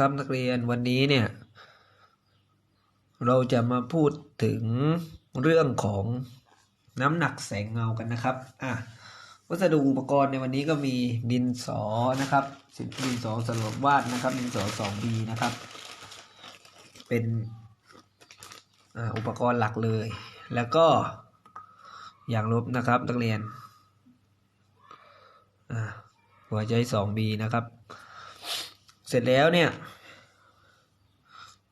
ครับนักเรียนวันนี้เนี่ย เราจะมาพูดถึงเรื่องของน้ำหนักแสงเงากันนะครับอะวัสดุอุปกรณ์ในวันนี้ก็มีดินสอนะครับสิดินสอสำหรับวาดนะครับ ดินสอ 2B นะครับ เป็นอ่าอุปกรณ์หลักเลย แล้วก็อย่างลบนะครับนักเรียนอ่าหัวใจ 2B นะครับ เสร็จแล้วเนี่ย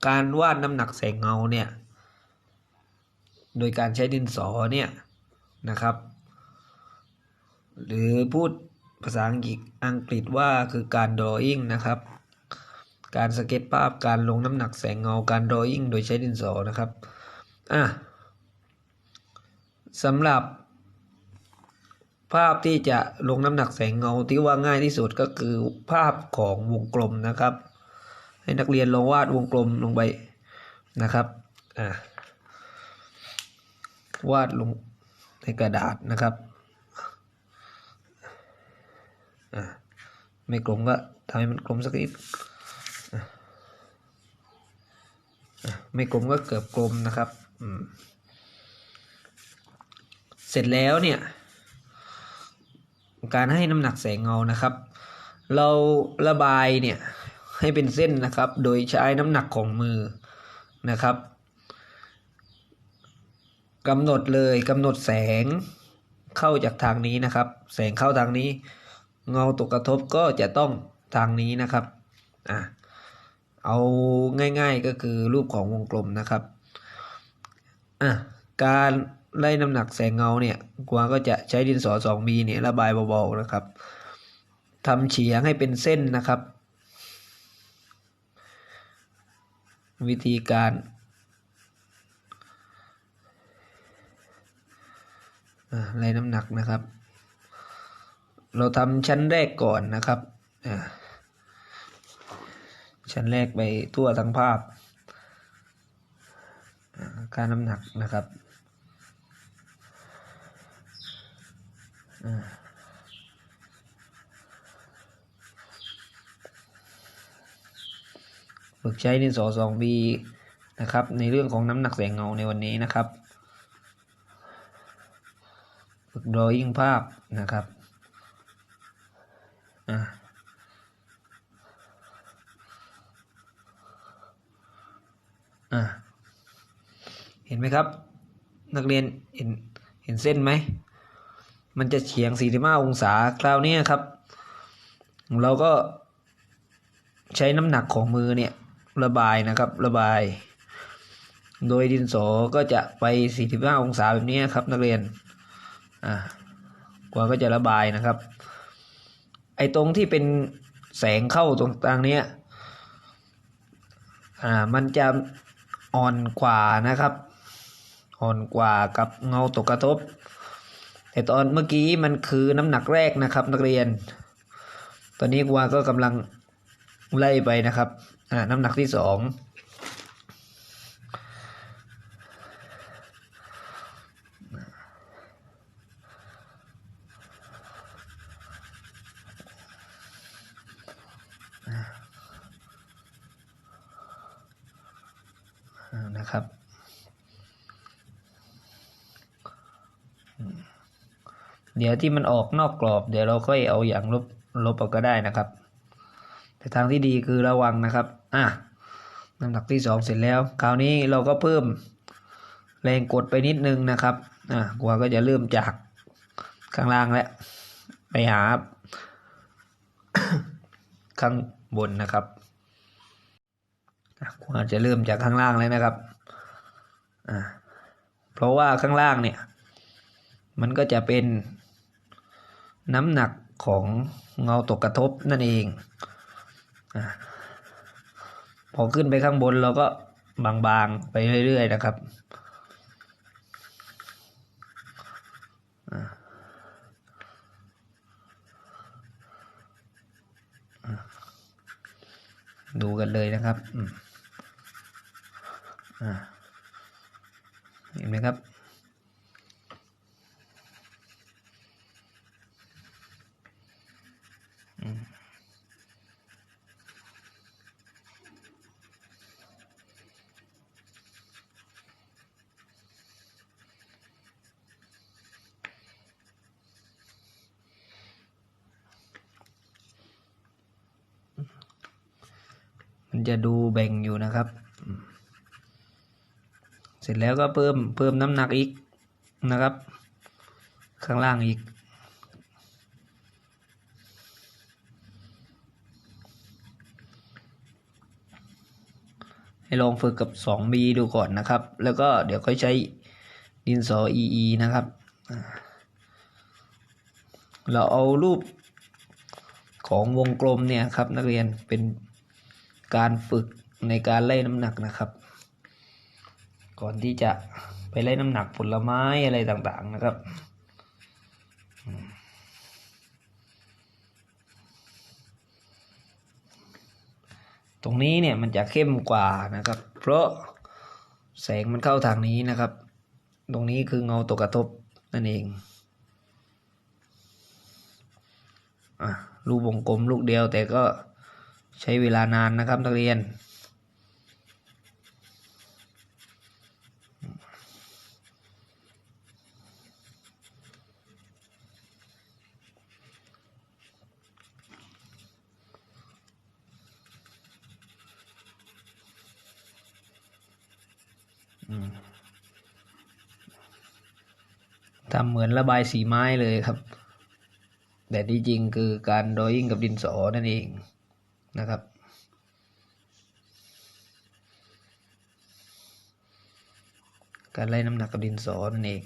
การวาดน้ำหนักแสงเงาเนี่ย โดยการใช้ดินสอเนี่ยนะครับ หรือพูดภาษาอังกฤษอังกฤษว่าคือการ drawing นะครับ การสเก็ตภาพการลงน้ำหนักแสงเงาการ drawing โดยใช้ดินสอนะครับอะสำหรับ ภาพที่จะลงน้ำหนักแสงเงาที่ว่าง่ายที่สุดก็คือภาพของวงกลมนะครับ ให้นักเรียนลองวาดวงกลมลงไปนะครับอ่าวาดลงในกระดาษนะครับอ่าไม่กลมก็ทำให้มันกลมสักนิดอะอะไม่กลมก็เกือบกลมนะครับ เสร็จแล้วเนี่ย การให้น้ำหนักแสงเงานะครับ เราระบายเนี่ยให้เป็นเส้นนะครับ โดยใช้น้ำหนักของมือนะครับกำหนดเลยกำหนดแสงเข้าจากทางนี้นะครับ แสงเข้าทางนี้ เงาตกกระทบก็จะต้องทางนี้นะครับอะเอาง่ายๆก็คือรูปของวงกลมนะครับอะการ ไล่น้ำหนักแสงเงาเนี่ยกวางก็จะใช้ดินสอ 2B เนี่ยระบายเบาๆนะครับทำเฉียงให้เป็นเส้นนะครับ วิธีการไล่น้ำหนักนะครับ เราทำชั้นแรกก่อนนะครับชั้นแรกไปทั่วทั้งภาพ การน้ำหนักนะครับ ฝึกใช้ดินสอ 2B นะครับ ในเรื่องของน้ำหนักแสงเงาในวันนี้นะครับ ฝึก drawing ภาพนะครับอะอะเห็นไหมครับ นักเรียนเห็นเห็นเส้นไหม มันจะเฉียง 45 องศาคราวนี้ครับ เราก็ใช้น้ำหนักของมือเนี่ยระบายนะครับระบาย โดยดินสอก็จะไป 45 องศาแบบนี้ครับนักเรียนอ่ากว่าก็จะระบายนะครับ ไอ้ตรงที่เป็นแสงเข้าตรงกลางเนี้ยอ่ามันจะอ่อนกว่านะครับ อ่อนกว่ากับเงาตกกระทบ ต่ตอนเมื่อกี้มันคือน้ำหนักแรกนะครับ นักเรียน ตอนนี้กวาก็กำลังไล่ไปนะครับอ่าน้ำหนักที่สองนะครับ เดี๋ยวที่มันออกนอกกรอบ เดี๋ยวเราค่อยเอาอย่างลบลบออกก็ได้นะครับ แต่ทางที่ดีคือระวังนะครับ อะน้ำหนักที่สองเสร็จแล้ว คราวนี้เราก็เพิ่มแรงกดไปนิดนึงนะครับ อะกว่าก็จะเริ่มจากข้างล่างแล้วไปหาข้างบนนะครับกว่าจะเริ่มจากข้างล่างแล้วนะครับ อะเพราะว่าข้างล่างเนี่ย มันก็จะเป็น น้ำหนักของเงาตกกระทบนั่นเองอพอขึ้นไปข้างบนเราก็บางๆไปเรื่อย ๆ นะครับดูกันเลยนะครับเห็นไหมครับ มันจะดูแบ่งอยู่นะครับ เสร็จแล้วก็เพิ่มเพิ่มน้ำหนักอีกนะครับ ข้างล่างอีก ให้ลองฝึกกับ 2B ดูก่อนนะครับ แล้วก็เดี๋ยวค่อยใช้ดินสอ EE นะครับ เราเอารูปของวงกลมเนี่ยครับนักเรียนเป็นการฝึกในการไล่น้ำหนักนะครับ ก่อนที่จะไปไล่น้ำหนักผลไม้อะไรต่างๆนะครับ ตรงนี้เนี่ยมันจะเข้มกว่านะครับ เพราะแสงมันเข้าทางนี้นะครับ ตรงนี้คือเงาตกกระทบนั่นเองอะลูกวงกลมลูกเดียวแต่ก็ใช้เวลานานนะครับนักเรียน ทำเหมือนระบายสีไม้เลยครับ แต่ที่จริงคือการดอยิ่งกับดินสอนั่นเองนะครับ การไล่น้ำหนักกับดินสอนั่นเอง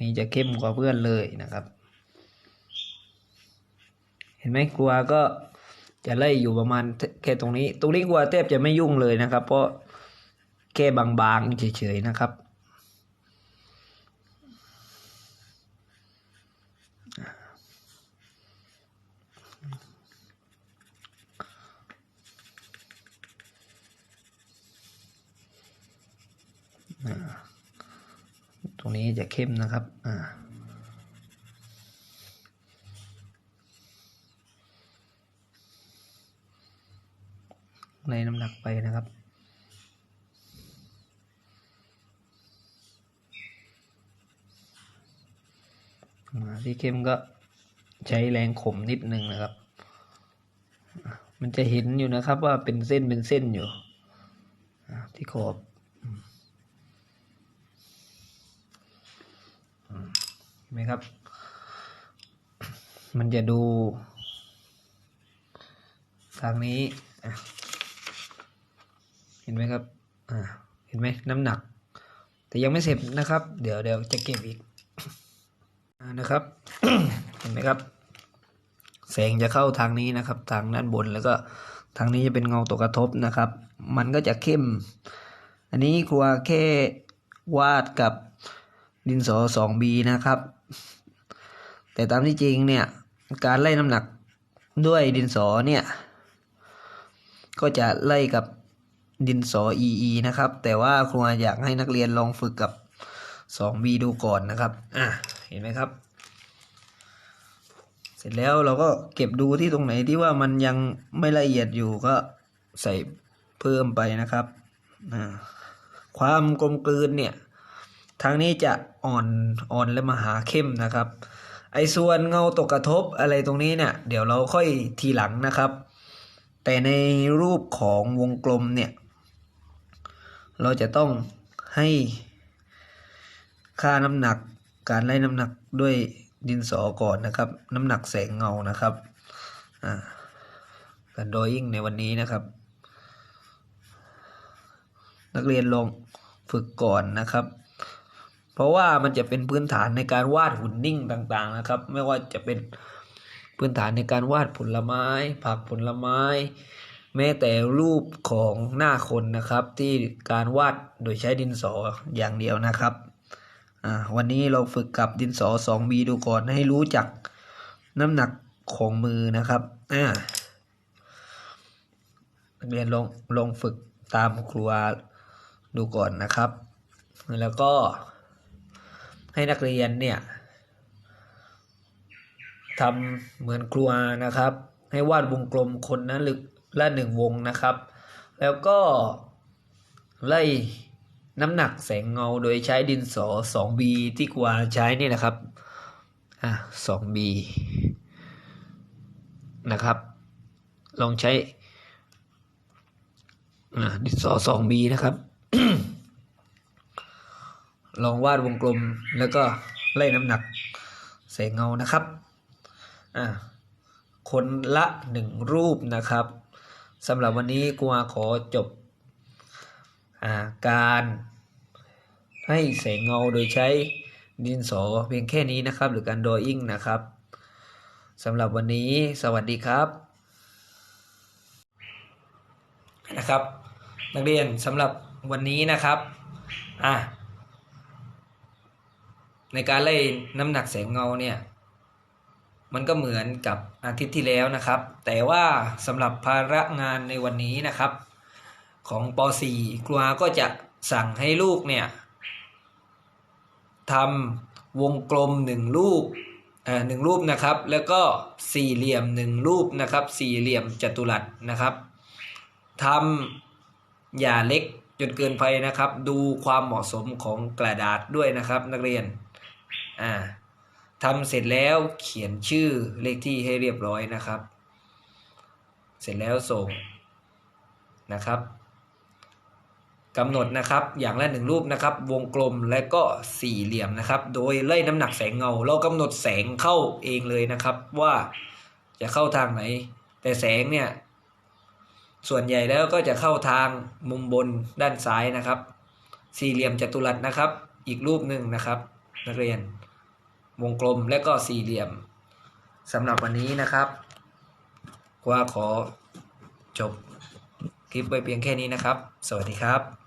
นี้จะเข้มกว่าเพื่อนเลยนะครับ เห็นไหมครัวก็จะไล่อยู่ประมาณแค่ตรงนี้ ตรงนี้ครัวแทบจะไม่ยุ่งเลยนะครับ เพราะแค่บางๆเฉยๆนะครับ ตรงนี้จะเข้มนะครับ อ่า ในน้ำหนักไปนะครับอ่าที่เข้มก็ใช้แรงข่มนิดนึงนะครับ มันจะเห็นอยู่นะครับว่าเป็นเส้นเป็นเส้นอยู่ที่ขอบอืมอืมเห็น ไหมครับ มันจะดู ทางนี้ เห็นไหมครับอ่าเห็นไหมน้ำหนัก แต่ยังไม่เสร็จนะครับ เดี๋ยวเดี๋ยวจะเก็บอีกอ่านะครับ เห็นไหมครับ แสงจะเข้าทางนี้นะครับ ทางด้านบนแล้วก็ทางนี้จะเป็นเงาตกกระทบนะครับ มันก็จะเข้ม อันนี้ครัวแค่วาดกับดินสอ 2B นะครับ แต่ตามที่จริงเนี่ยการไล่น้ำหนักด้วยดินสอเนี่ยก็จะไล่กับดินสอ EE นะครับ แต่ว่าครูอยากให้นักเรียนลองฝึกกับ 2B ดูก่อนนะครับอะเห็นไหมครับ เสร็จแล้วเราก็เก็บดูที่ตรงไหนที่ว่ามันยังไม่ละเอียดอยู่ก็ใส่เพิ่มไปนะครับ ความกลมกลืนเนี่ย ทางนี้จะอ่อนอ่อนและมาหาเข้มนะครับ ไอ้ส่วนเงาตกกระทบอะไรตรงนี้เนี่ย เดี๋ยวเราค่อยทีหลังนะครับ แต่ในรูปของวงกลมเนี่ย เราจะต้องให้ค่าน้ำหนักการไล่น้ำหนักด้วยดินสอก่อนนะครับ น้ำหนักแสงเงานะครับการดอยิ่งในวันนี้นะครับ นักเรียนลองฝึกก่อนนะครับ เพราะว่ามันจะเป็นพื้นฐานในการวาดหุ่นนิ่งต่างๆนะครับ ไม่ว่าจะเป็นพื้นฐานในการวาดผลไม้ ผักผลไม้ แม้แต่รูปของหน้าคนนะครับ ที่การวาดโดยใช้ดินสออย่างเดียวนะครับวันนี้เราฝึกกับดินสอ 2B ดูก่อนให้รู้จักน้ำหนักของมือนะครับอ่านักเรียนลองลองฝึกตามครูอาดูก่อนนะครับ แล้วก็ ให้นักเรียนเนี่ยทำเหมือนครูอานะครับ ให้วาดวงกลมคนนั้นลึกละหนึ่งวงนะครับ แล้วก็ไล่น้ำหนักแสงเงาโดยใช้ดินสอ 2B ที่ครูอาใช้นี่นะครับอะ 2B นะครับ ลองใช้อ่าดินสอ 2B นะครับ ลองวาดวงกลมแล้วก็ไล่น้ำหนักแสงเงานะครับอ่าคนละหนึ่งรูปนะครับสำหรับวันนี้กูอาขอจบอ่าการให้แสงเงาโดยใช้ดินสอเพียงแค่นี้นะครับ หรือการ drawing นะครับสำหรับวันนี้สวัสดีครับนะครับ นักเรียนสำหรับวันนี้นะครับอะ ในการไล่น้ำหนักแสงเงาเนี่ยมันก็เหมือนกับอาทิตย์ที่แล้วนะครับ แต่ว่าสำหรับภาระงานในวันนี้นะครับ ของป .4 ครูอาก็จะสั่งให้ลูกเนี่ยทำวงกลมหนึ่งรูปเอ่อหนึ่งรูปนะครับ แล้วก็สี่เหลี่ยมหนึ่งรูปนะครับ สี่เหลี่ยมจัตุรัสนะครับทำอย่าเล็กจนเกินไปนะครับ ดูความเหมาะสมของกระดาษด้วยนะครับนักเรียน อ่าทำเสร็จแล้วเขียนชื่อเลขที่ให้เรียบร้อยนะครับ เสร็จแล้วส่งนะครับกำหนดนะครับอย่างละหนึ่งรูปนะครับ วงกลมและก็สี่เหลี่ยมนะครับ โดยไล่น้ำหนักแสงเงา เรากำหนดแสงเข้าเองเลยนะครับ ว่าจะเข้าทางไหน แต่แสงเนี่ย ส่วนใหญ่แล้วก็จะเข้าทางมุมบนด้านซ้ายนะครับ สี่เหลี่ยมจัตุรัสนะครับ อีกรูปหนึ่งนะครับ นักเรียน วงกลมและก็สี่เหลี่ยมสำหรับวันนี้นะครับว่าขอจบคลิปไว้เพียงแค่นี้นะครับ สวัสดีครับ